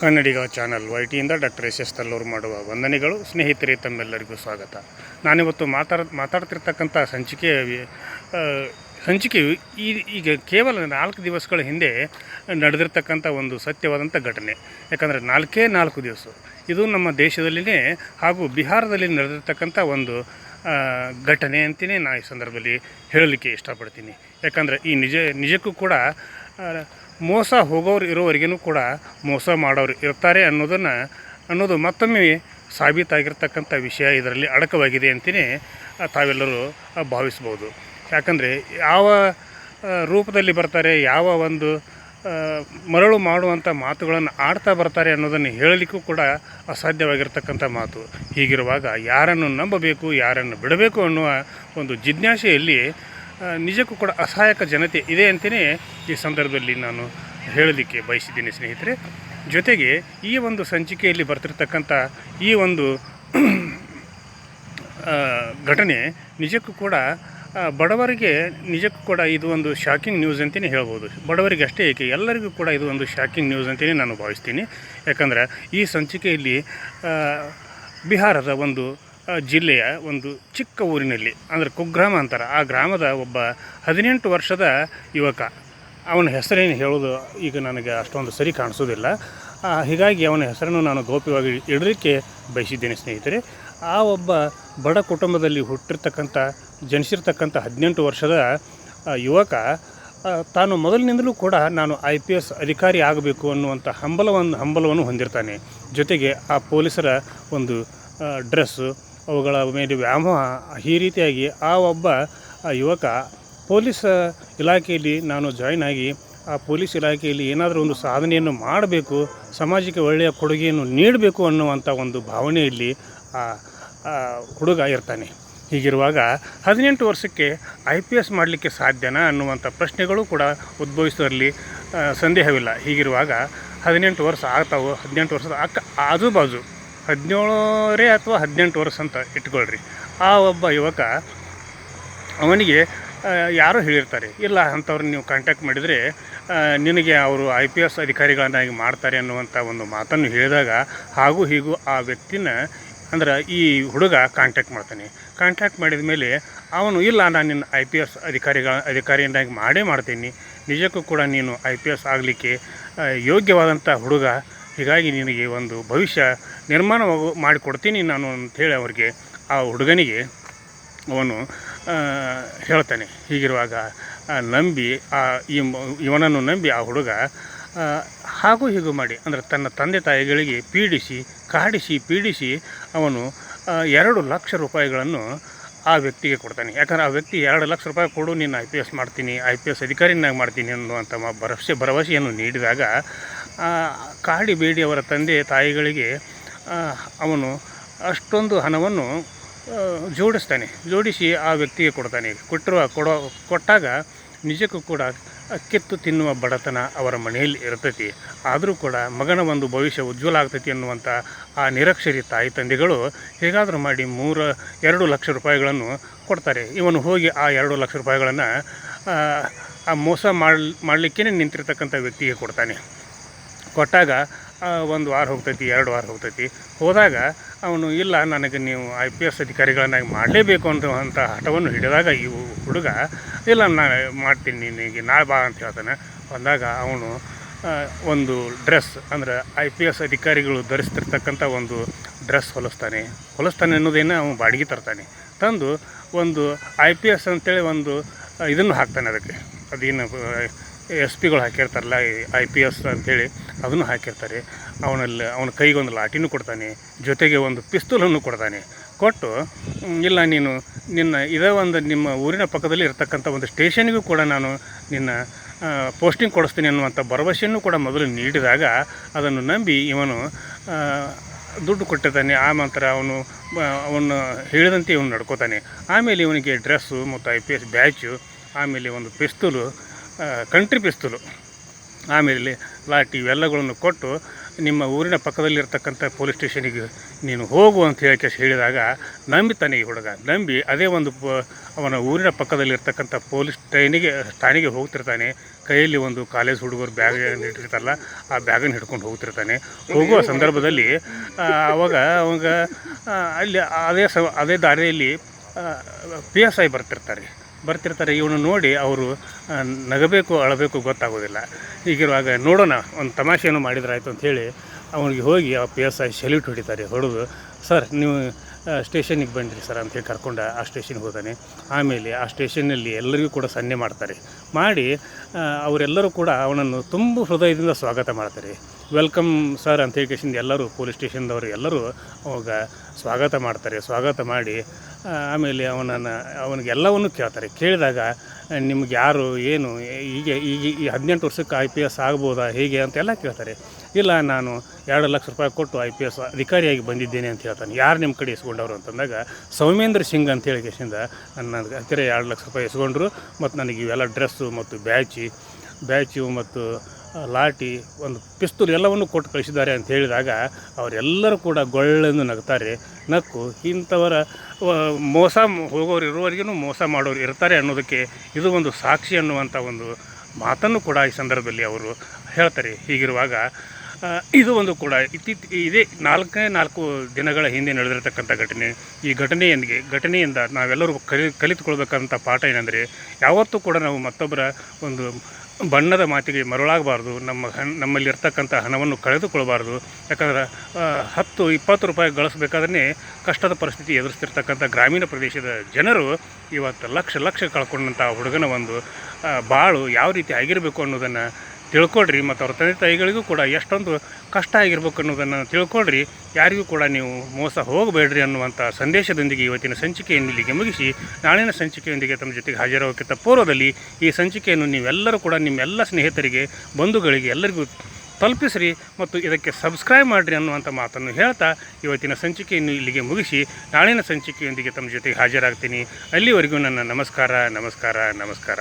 ಕನ್ನಡಿಗ channel Y ಟಿಯಿಂದ doctor S S Tallur ಮಾಡುವ ವಂದನೆಗಳು. ಸ್ನೇಹಿತರೆ, ತಮ್ಮೆಲ್ಲರಿಗೂ ಸ್ವಾಗತ. ನಾನಿವತ್ತು ಮಾತಾಡ, ಮಾತಾಡ್ತಿರ್ತಕ್ಕಂಥ ಸಂಚಿಕೆ ಸಂಚಿಕೆಯು ಈ, ಈಗ ಕೇವಲ ನಾಲ್ಕು ದಿವಸಗಳ ಹಿಂದೆ ನಡೆದಿರ್ತಕ್ಕಂಥ ಒಂದು ಸತ್ಯವಾದಂಥ ಘಟನೆ. ಯಾಕಂದರೆ ನಾಲ್ಕೇ ನಾಲ್ಕು ದಿವಸ. ಇದು ನಮ್ಮ ದೇಶದಲ್ಲಿನೇ ಹಾಗೂ ಬಿಹಾರದಲ್ಲಿ ನಡೆದಿರ್ತಕ್ಕಂಥ ಒಂದು ಘಟನೆ ಅಂತಲೇ ನಾನು ಈ ಸಂದರ್ಭದಲ್ಲಿ ಹೇಳಲಿಕ್ಕೆ ಇಷ್ಟಪಡ್ತೀನಿ. ಯಾಕಂದರೆ ಈ ನಿಜ, ನಿಜಕ್ಕೂ ಕೂಡ ಮೋಸ ಹೋಗೋರು ಇರೋವರೆಗೂ ಕೂಡ ಮೋಸ ಮಾಡೋರು ಇರ್ತಾರೆ ಅನ್ನೋದನ್ನು ಅನ್ನೋದು ಮತ್ತೊಮ್ಮೆ ಸಾಬೀತಾಗಿರ್ತಕ್ಕಂಥ ವಿಷಯ ಇದರಲ್ಲಿ ಅಡಕವಾಗಿದೆ ಅಂತಲೇ ತಾವೆಲ್ಲರೂ ಭಾವಿಸ್ಬೋದು. ಯಾಕಂದರೆ ಯಾವ ರೂಪದಲ್ಲಿ ಬರ್ತಾರೆ, ಯಾವ ಒಂದು ಮರಳು ಮಾಡುವಂಥ ಮಾತುಗಳನ್ನು ಆಡ್ತಾ ಬರ್ತಾರೆ ಅನ್ನೋದನ್ನು ಹೇಳಲಿಕ್ಕೂ ಕೂಡ ಅಸಾಧ್ಯವಾಗಿರ್ತಕ್ಕಂಥ ಮಾತು. ಹೀಗಿರುವಾಗ ಯಾರನ್ನು ನಂಬಬೇಕು, ಯಾರನ್ನು ಬಿಡಬೇಕು ಅನ್ನುವ ಒಂದು ಜಿಜ್ಞಾಸೆಯಲ್ಲಿ ನಿಜಕ್ಕೂ ಕೂಡ ಅಸಹಾಯಕ ಜನತೆ ಇದೆ ಅಂತಲೇ ಈ ಸಂದರ್ಭದಲ್ಲಿ ನಾನು ಹೇಳಲಿಕ್ಕೆ ಬಯಸಿದ್ದೀನಿ ಸ್ನೇಹಿತರೆ. ಜೊತೆಗೆ ಈ ಒಂದು ಸಂಚಿಕೆಯಲ್ಲಿ ಬರ್ತಿರ್ತಕ್ಕಂಥ ಈ ಒಂದು ಘಟನೆ ನಿಜಕ್ಕೂ ಕೂಡ ಬಡವರಿಗೆ ನಿಜಕ್ಕೂ ಕೂಡ ಇದು ಒಂದು ಶಾಕಿಂಗ್ ನ್ಯೂಸ್ ಅಂತಲೇ ಹೇಳ್ಬೋದು. ಬಡವರಿಗೆ ಅಷ್ಟೇ ಏಕೆ, ಎಲ್ಲರಿಗೂ ಕೂಡ ಇದು ಒಂದು ಶಾಕಿಂಗ್ ನ್ಯೂಸ್ ಅಂತಲೇ ನಾನು ಭಾವಿಸ್ತೀನಿ. ಯಾಕಂದರೆ ಈ ಸಂಚಿಕೆಯಲ್ಲಿ ಬಿಹಾರದ ಒಂದು ಜಿಲ್ಲೆಯ ಒಂದು ಚಿಕ್ಕ ಊರಿನಲ್ಲಿ, ಅಂದರೆ ಕುಗ್ರಾಮ ಅಂತಾರೆ. ಆ ಗ್ರಾಮದ ಒಬ್ಬ ಹದಿನೆಂಟು ವರ್ಷದ ಯುವಕ. ಅವನ ಹೆಸರೇನು ಹೇಳೋದು ಈಗ ನನಗೆ ಅಷ್ಟೊಂದು ಸರಿ ಕಾಣಿಸೋದಿಲ್ಲ. ಹೀಗಾಗಿ ಅವನ ಹೆಸರನ್ನು ನಾನು ಗೌಪ್ಯವಾಗಿ ಇಡಲಿಕ್ಕೆ ಬಯಸಿದ್ದೇನೆ, ಸ್ನೇಹಿತರೆ. ಆ ಒಬ್ಬ ಬಡ ಕುಟುಂಬದಲ್ಲಿ ಹುಟ್ಟಿರ್ತಕ್ಕಂಥ, ಜನಿಸಿರ್ತಕ್ಕಂಥ ಹದಿನೆಂಟು ವರ್ಷದ ಯುವಕ ತಾನು ಮೊದಲಿನಿಂದಲೂ ಕೂಡ ನಾನು ಐ ಪಿ ಎಸ್ ಅಧಿಕಾರಿ ಆಗಬೇಕು ಅನ್ನುವಂಥ ಹಂಬಲವನ್ನು ಹಂಬಲವನ್ನು ಹೊಂದಿರ್ತಾನೆ. ಜೊತೆಗೆ ಆ ಪೊಲೀಸರ ಒಂದು ಡ್ರೆಸ್ಸು ಅವುಗಳ ಮೇಲೆ ವ್ಯಾಮೋಹ ಈ ರೀತಿಯಾಗಿ ಆ ಒಬ್ಬ, ಆ ಯುವಕ ಪೊಲೀಸ್ ಇಲಾಖೆಯಲ್ಲಿ ನಾನು ಜಾಯ್ನ್ ಆಗಿ ಆ ಪೊಲೀಸ್ ಇಲಾಖೆಯಲ್ಲಿ ಏನಾದರೂ ಒಂದು ಸಾಧನೆಯನ್ನು ಮಾಡಬೇಕು, ಸಮಾಜಕ್ಕೆ ಒಳ್ಳೆಯ ಕೊಡುಗೆಯನ್ನು ನೀಡಬೇಕು ಅನ್ನುವಂಥ ಒಂದು ಭಾವನೆಯಲ್ಲಿ ಆ ಹುಡುಗ ಇರ್ತಾನೆ. ಹೀಗಿರುವಾಗ ಹದಿನೆಂಟು ವರ್ಷಕ್ಕೆ ಐ ಪಿ ಎಸ್ ಮಾಡಲಿಕ್ಕೆ ಸಾಧ್ಯನಾ ಅನ್ನುವಂಥ ಪ್ರಶ್ನೆಗಳು ಕೂಡ ಉದ್ಭವಿಸುವಲ್ಲಿ ಸಂದೇಹವಿಲ್ಲ. ಹೀಗಿರುವಾಗ ಹದಿನೆಂಟು ವರ್ಷ ಆಗ್ತಾವೋ, ಹದಿನೆಂಟು ವರ್ಷದ ಅಕ್ಕ, ಆಜು ಬಾಜು ಹದಿನೇಳರೇ ಅಥವಾ ಹದಿನೆಂಟು ವರ್ಷ ಅಂತ ಇಟ್ಕೊಳ್ರಿ. ಆ ಒಬ್ಬ ಯುವಕ ಅವನಿಗೆ ಯಾರೂ ಹೇಳಿರ್ತಾರೆ, ಇಲ್ಲ ಅಂಥವ್ರನ್ನ ನೀವು ಕಾಂಟ್ಯಾಕ್ಟ್ ಮಾಡಿದರೆ ನಿನಗೆ ಅವರು ಐ ಪಿ ಎಸ್ ಅಧಿಕಾರಿಗಳನ್ನಾಗಿ ಮಾಡ್ತಾರೆ ಅನ್ನುವಂಥ ಒಂದು ಮಾತನ್ನು ಹೇಳಿದಾಗ, ಹಾಗೂ ಹೀಗೂ ಆ ವ್ಯಕ್ತಿನ, ಅಂದ್ರೆ ಈ ಹುಡುಗ ಕಾಂಟ್ಯಾಕ್ಟ್ ಮಾಡ್ತಾನೆ. ಕಾಂಟ್ಯಾಕ್ಟ್ ಮಾಡಿದ ಮೇಲೆ, ಅವನು, ಇಲ್ಲ ನಾನು ನಿನ್ನ ಐ ಪಿ ಎಸ್ ಅಧಿಕಾರಿಗಳ, ಅಧಿಕಾರಿಯನ್ನಾಗಿ ಮಾಡೇ ಮಾಡ್ತೀನಿ. ನಿಜಕ್ಕೂ ಕೂಡ ನೀನು ಐ ಪಿ ಎಸ್ ಆಗಲಿಕ್ಕೆ ಯೋಗ್ಯವಾದಂಥ ಹುಡುಗ ಹೀಗಾಗಿ ನಿನಗೆ ಒಂದು ಭವಿಷ್ಯ ನಿರ್ಮಾಣ ಮಾಡಿಕೊಡ್ತೀನಿ ನಾನು ಅಂಥೇಳಿ ಅವರಿಗೆ ಆ ಹುಡುಗನಿಗೆ ಅವನು ಹೇಳ್ತಾನೆ. ಹೀಗಿರುವಾಗ ನಂಬಿ, ಆ ಇವನನ್ನು ನಂಬಿ ಆ ಹುಡುಗ ಹಾಗೂ ಹೀಗೂ ಮಾಡಿ, ಅಂದರೆ ತನ್ನ ತಂದೆ ತಾಯಿಗಳಿಗೆ ಪೀಡಿಸಿ, ಕಾಡಿಸಿ, ಪೀಡಿಸಿ ಅವನು ಎರಡು ಲಕ್ಷ ರೂಪಾಯಿಗಳನ್ನು ಆ ವ್ಯಕ್ತಿಗೆ ಕೊಡ್ತಾನೆ. ಯಾಕಂದ್ರೆ ಆ ವ್ಯಕ್ತಿ ಎರಡು ಲಕ್ಷ ರೂಪಾಯಿ ಕೊಡು ನೀನು ಐ ಪಿ ಎಸ್ ಮಾಡ್ತೀನಿ, ಐ ಪಿ ಎಸ್ ಅಧಿಕಾರಿನಾಗಿ ಮಾಡ್ತೀನಿ ಅನ್ನುವಂಥ ಭರವಸೆ, ಭರವಸೆಯನ್ನು ನೀಡಿದಾಗ ಕಾಡಿ ಬೇಡಿ ಅವರ ತಂದೆ ತಾಯಿಗಳಿಗೆ ಅವನು ಅಷ್ಟೊಂದು ಹಣವನ್ನು ಆ, ಜೋಡಿಸ್ತಾನೆ. ಜೋಡಿಸಿ ಆ ವ್ಯಕ್ತಿಗೆ ಕೊಡ್ತಾನೆ. ಕೊಟ್ಟಿರುವ ಕೊಡೋ ಕೊಟ್ಟಾಗ ನಿಜಕ್ಕೂ ಕೂಡ ಕಿತ್ತು ತಿನ್ನುವ ಬಡತನ ಅವರ ಮನೆಯಲ್ಲಿ ಇರ್ತೈತಿ. ಆದರೂ ಕೂಡ ಮಗನ ಒಂದು ಭವಿಷ್ಯ ಉಜ್ವಲ ಆಗ್ತೈತಿ ಅನ್ನುವಂಥ ಆ ನಿರಕ್ಷರಿ ತಾಯಿ ತಂದೆಗಳು ಹೇಗಾದರೂ ಮಾಡಿ ಮೂರು ಎರಡು ಲಕ್ಷ ರೂಪಾಯಿಗಳನ್ನು ಕೊಡ್ತಾರೆ. ಇವನು ಹೋಗಿ ಆ ಎರಡು ಲಕ್ಷ ರೂಪಾಯಿಗಳನ್ನು ಆ ಮೋಸ ಮಾಡಿ ಮಾಡಲಿಕ್ಕೇ ನಿಂತಿರ್ತಕ್ಕಂಥ ವ್ಯಕ್ತಿಗೆ ಕೊಡ್ತಾನೆ. ಕೊಟ್ಟಾಗ ಒಂದು ವಾರ ಹೋಗ್ತೈತಿ, ಎರಡು ವಾರ ಹೋಗ್ತೈತಿ. ಹೋದಾಗ ಅವನು, ಇಲ್ಲ, ನನಗೆ ನೀವು ಐ ಪಿ ಎಸ್ ಅಧಿಕಾರಿಗಳನ್ನಾಗಿ ಮಾಡಲೇಬೇಕು ಅನ್ನುವಂಥ ಹಠವನ್ನು ಹಿಡಿದಾಗ ಈ ಹುಡುಗ, ಇಲ್ಲ ನಾನು ಮಾಡ್ತೀನಿ ನಿನಗೆ, ನಾಳೆ ಬಾ ಅಂತ ಹೇಳ್ತಾನೆ. ಬಂದಾಗ ಅವನು ಒಂದು ಡ್ರೆಸ್, ಅಂದರೆ ಐ ಪಿ ಎಸ್ ಅಧಿಕಾರಿಗಳು ಧರಿಸ್ತಿರ್ತಕ್ಕಂಥ ಒಂದು ಡ್ರೆಸ್ ಹೊಲಿಸ್ತಾನೆ. ಹೊಲಿಸ್ತಾನೆ ಅನ್ನೋದೇನು ಅವನು ಬಾಡಿಗೆ ತರ್ತಾನೆ. ತಂದು ಒಂದು ಐ ಪಿ ಎಸ್ ಅಂತೇಳಿ ಒಂದು, ಇದನ್ನು ಹಾಕ್ತಾನೆ ಅದಕ್ಕೆ. ಅದೇನು ಎಸ್ ಪಿಗಳು ಹಾಕಿರ್ತಾರಲ್ಲ ಐ ಪಿ ಎಸ್ ಅಂತೇಳಿ, ಅದನ್ನು ಹಾಕಿರ್ತಾರೆ. ಅವನಲ್ಲಿ, ಅವನ ಕೈಗೊಂದು ಲಾಟಿನೂ ಕೊಡ್ತಾನೆ, ಜೊತೆಗೆ ಒಂದು ಪಿಸ್ತೂಲನ್ನು ಕೊಡ್ತಾನೆ. ಕೊಟ್ಟು ಇಲ್ಲ ನೀನು, ನಿನ್ನ ಇದೇ ಒಂದು ನಿಮ್ಮ ಊರಿನ ಪಕ್ಕದಲ್ಲಿ ಇರತಕ್ಕಂಥ ಒಂದು ಸ್ಟೇಷನ್ಗೂ ಕೂಡ ನಾನು ನಿನ್ನ ಪೋಸ್ಟಿಂಗ್ ಕೊಡಿಸ್ತೀನಿ ಅನ್ನುವಂಥ ಭರವಸೆಯನ್ನು ಕೂಡ ಮೊದಲು ನೀಡಿದಾಗ ಅದನ್ನು ನಂಬಿ ಇವನು ದುಡ್ಡು ಕೊಟ್ಟಿದ್ದಾನೆ. ಆ ನಂತರ ಅವನು ಅವನು ಹೇಳಿದಂತೆ ಇವನು ನಡ್ಕೋತಾನೆ. ಆಮೇಲೆ ಇವನಿಗೆ ಡ್ರೆಸ್ಸು ಮತ್ತು ಐ ಪಿ ಎಸ್ ಬ್ಯಾಚು, ಆಮೇಲೆ ಒಂದು ಪಿಸ್ತೂಲು ಕಂಟ್ರಿ ಪಿಸ್ತೂಲು ಆಮೇಲೆ ಲಾಟಿ ಇವೆಲ್ಲಗಳನ್ನು ಕೊಟ್ಟು ನಿಮ್ಮ ಊರಿನ ಪಕ್ಕದಲ್ಲಿರ್ತಕ್ಕಂಥ ಪೊಲೀಸ್ ಸ್ಟೇಷನಿಗೆ ನೀನು ಹೋಗು ಅಂತ ಹೇಳಿ ಹೇಳಿದಾಗ ನಂಬಿತಾನೆ ಈ ಹುಡುಗ. ನಂಬಿ ಅದೇ ಒಂದು ಪ, ಅವನ ಊರಿನ ಪಕ್ಕದಲ್ಲಿರ್ತಕ್ಕಂಥ ಪೊಲೀಸ್ ಟ್ರೈನಿಗೆ ಠಾಣೆಗೆ ಹೋಗ್ತಿರ್ತಾನೆ. ಕೈಯಲ್ಲಿ ಒಂದು ಕಾಲೇಜ್ ಹುಡುಗರು ಬ್ಯಾಗ್ ಇಟ್ಟಿರ್ತಾರಲ್ಲ, ಆ ಬ್ಯಾಗನ್ನು ಹಿಡ್ಕೊಂಡು ಹೋಗ್ತಿರ್ತಾನೆ. ಹೋಗುವ ಸಂದರ್ಭದಲ್ಲಿ ಆವಾಗ ಅವಾಗ ಅಲ್ಲಿ ಅದೇ ಸ, ಅದೇ ದಾರಿಯಲ್ಲಿ ಪಿ ಎಸ್ ಐ ಬರ್ತಿರ್ತಾರೆ. ಬರ್ತಿರ್ತಾರೆ. ಇವನು ನೋಡಿ ಅವರು ನಗಬೇಕು, ಅಳಬೇಕು ಗೊತ್ತಾಗೋದಿಲ್ಲ. ಹೀಗಿರುವಾಗ ನೋಡೋಣ, ಒಂದು ತಮಾಷೆಯನ್ನು ಮಾಡಿದ್ರಾಯ್ತು ಅಂತ ಹೇಳಿ ಅವನಿಗೆ ಹೋಗಿ ಆ ಪಿ ಎಸ್ ಐ ಸೆಲ್ಯೂಟ್ ಹೊಡಿತಾರೆ, ಹೊಡೆದು, ಸರ್, ನೀವು ಸ್ಟೇಷನಿಗೆ ಬಂದಿರಿ ಸರ್ ಅಂತೇಳಿ ಕರ್ಕೊಂಡು ಆ ಸ್ಟೇಷನ್ಗೆ ಹೋದಾನೆ. ಆಮೇಲೆ ಆ ಸ್ಟೇಷನ್ನಲ್ಲಿ ಎಲ್ಲರಿಗೂ ಕೂಡ ಸನ್ನೆ ಮಾಡ್ತಾರೆ. ಮಾಡಿ ಅವರೆಲ್ಲರೂ ಕೂಡ ಅವನನ್ನು ತುಂಬ ಹೃದಯದಿಂದ ಸ್ವಾಗತ ಮಾಡ್ತಾರೆ. ವೆಲ್ಕಮ್ ಸರ್ ಅಂತ ಹೇಳಿ ಎಲ್ಲರೂ, ಪೊಲೀಸ್ ಸ್ಟೇಷನ್ದವರು ಎಲ್ಲರೂ ಅವಾಗ ಸ್ವಾಗತ ಮಾಡ್ತಾರೆ. ಸ್ವಾಗತ ಮಾಡಿ ಆಮೇಲೆ ಅವನನ್ನು ಅವನಿಗೆ ಎಲ್ಲವನ್ನು ಕೇಳ್ತಾರೆ. ಕೇಳಿದಾಗ, ನಿಮ್ಗೆ ಯಾರು, ಏನು, ಹೀಗೆ ಈಗ ಈ ಹದಿನೆಂಟು ವರ್ಷಕ್ಕೆ ಐ ಪಿ ಎಸ್ ಆಗ್ಬೋದಾ, ಹೇಗೆ ಅಂತೆಲ್ಲ ಕೇಳ್ತಾರೆ. ಇಲ್ಲ, ನಾನು ಎರಡು ಲಕ್ಷ ರೂಪಾಯಿ ಕೊಟ್ಟು ಐ ಪಿ ಎಸ್ ಅಧಿಕಾರಿಯಾಗಿ ಬಂದಿದ್ದೇನೆ ಅಂತ ಹೇಳ್ತಾನೆ. ಯಾರು ನಿಮ್ಮ ಕಡೆ ಇಸ್ಕೊಂಡವರು ಅಂತಂದಾಗ, ಸೌಮೇಂದ್ರ ಸಿಂಗ್ ಅಂತ ಹೇಳಿ ಕೇಸಿಂದ ನನ್ನ ಹತ್ತಿರ ಎರಡು ಲಕ್ಷ ರೂಪಾಯಿ ಇಸ್ಕೊಂಡ್ರು ಮತ್ತು ನನಗೆ ಇವೆಲ್ಲ ಡ್ರೆಸ್ಸು ಮತ್ತು ಬ್ಯಾಚಿ, ಬ್ಯಾಚು ಮತ್ತು ಲಾಟಿ ಒಂದು ಪಿಸ್ತೂಲ್ ಎಲ್ಲವನ್ನು ಕೊಟ್ಟು ಕಳಿಸಿದ್ದಾರೆ ಅಂತ ಹೇಳಿದಾಗ ಅವರೆಲ್ಲರೂ ಕೂಡ ಗೊಳ್ಳೆಂದು ನಗ್ತಾರೆ. ನಕ್ಕು, ಇಂಥವರ ಮೋಸ ಹೋಗೋರು ಇರುವವರಿಗೂ ಮೋಸ ಮಾಡೋರು ಇರ್ತಾರೆ ಅನ್ನೋದಕ್ಕೆ ಇದು ಒಂದು ಸಾಕ್ಷಿ ಅನ್ನುವಂಥ ಒಂದು ಮಾತನ್ನು ಕೂಡ ಈ ಸಂದರ್ಭದಲ್ಲಿ ಅವರು ಹೇಳ್ತಾರೆ. ಹೀಗಿರುವಾಗ ಇದು ಒಂದು ಕೂಡ ಇತ್ತೀಚ, ಇದೇ ನಾಲ್ಕನೇ ನಾಲ್ಕು ದಿನಗಳ ಹಿಂದೆ ನಡೆದಿರತಕ್ಕಂಥ ಘಟನೆ. ಈ ಘಟನೆಯೊಂದಿಗೆ, ಘಟನೆಯಿಂದ ನಾವೆಲ್ಲರೂ ಕಲಿ ಕಲಿತುಕೊಳ್ಬೇಕಂತ ಪಾಠ ಏನಂದರೆ, ಯಾವತ್ತೂ ಕೂಡ ನಾವು ಮತ್ತೊಬ್ಬರ ಒಂದು ಬಣ್ಣದ ಮಾತಿಗೆ ಮರುಳಾಗಬಾರ್ದು, ನಮ್ಮ ಹಣ್ ನಮ್ಮಲ್ಲಿ ಇರ್ತಕ್ಕಂಥ ಹಣವನ್ನು ಕಳೆದುಕೊಳ್ಬಾರ್ದು ಯಾಕಂದ್ರೆ ಹತ್ತು, ಇಪ್ಪತ್ತು ರೂಪಾಯಿ ಗಳಿಸ್ಬೇಕಾದ್ರೆ ಕಷ್ಟದ ಪರಿಸ್ಥಿತಿ ಎದುರಿಸ್ತಿರ್ತಕ್ಕಂಥ ಗ್ರಾಮೀಣ ಪ್ರದೇಶದ ಜನರು ಇವತ್ತು ಲಕ್ಷ ಲಕ್ಷ ಕಳ್ಕೊಂಡಂಥ ಹುಡುಗನ ಒಂದು ಬಾಳು ಯಾವ ರೀತಿ ಆಗಿರಬೇಕು ಅನ್ನೋದನ್ನು ತಿಳ್ಕೊಳ್ರಿ ಮತ್ತು ಅವ್ರ ತಂದೆ ತಾಯಿಗಳಿಗೂ ಕೂಡ ಎಷ್ಟೊಂದು ಕಷ್ಟ ಆಗಿರ್ಬೇಕು ಅನ್ನೋದನ್ನು ತಿಳ್ಕೊಳ್ರಿ. ಯಾರಿಗೂ ಕೂಡ ನೀವು ಮೋಸ ಹೋಗಬೇಡ್ರಿ ಅನ್ನುವಂಥ ಸಂದೇಶದೊಂದಿಗೆ ಇವತ್ತಿನ ಸಂಚಿಕೆಯನ್ನು ಇಲ್ಲಿಗೆ ಮುಗಿಸಿ, ನಾಳಿನ ಸಂಚಿಕೆಯೊಂದಿಗೆ ತಮ್ಮ ಜೊತೆಗೆ ಹಾಜರಾಗೋಕ್ಕಿಂತ ಪೂರ್ವದಲ್ಲಿ ಈ ಸಂಚಿಕೆಯನ್ನು ನೀವೆಲ್ಲರೂ ಕೂಡ ನಿಮ್ಮೆಲ್ಲ ಸ್ನೇಹಿತರಿಗೆ, ಬಂಧುಗಳಿಗೆ ಎಲ್ಲರಿಗೂ ತಲುಪಿಸ್ರಿ ಮತ್ತು ಇದಕ್ಕೆ ಸಬ್ಸ್ಕ್ರೈಬ್ ಮಾಡಿರಿ ಅನ್ನುವಂಥ ಮಾತನ್ನು ಹೇಳ್ತಾ ಇವತ್ತಿನ ಸಂಚಿಕೆಯನ್ನು ಇಲ್ಲಿಗೆ ಮುಗಿಸಿ, ನಾಳಿನ ಸಂಚಿಕೆಯೊಂದಿಗೆ ತಮ್ಮ ಜೊತೆಗೆ ಹಾಜರಾಗ್ತೀನಿ. ಅಲ್ಲಿವರೆಗೂ ನನ್ನ ನಮಸ್ಕಾರ ನಮಸ್ಕಾರ ನಮಸ್ಕಾರ.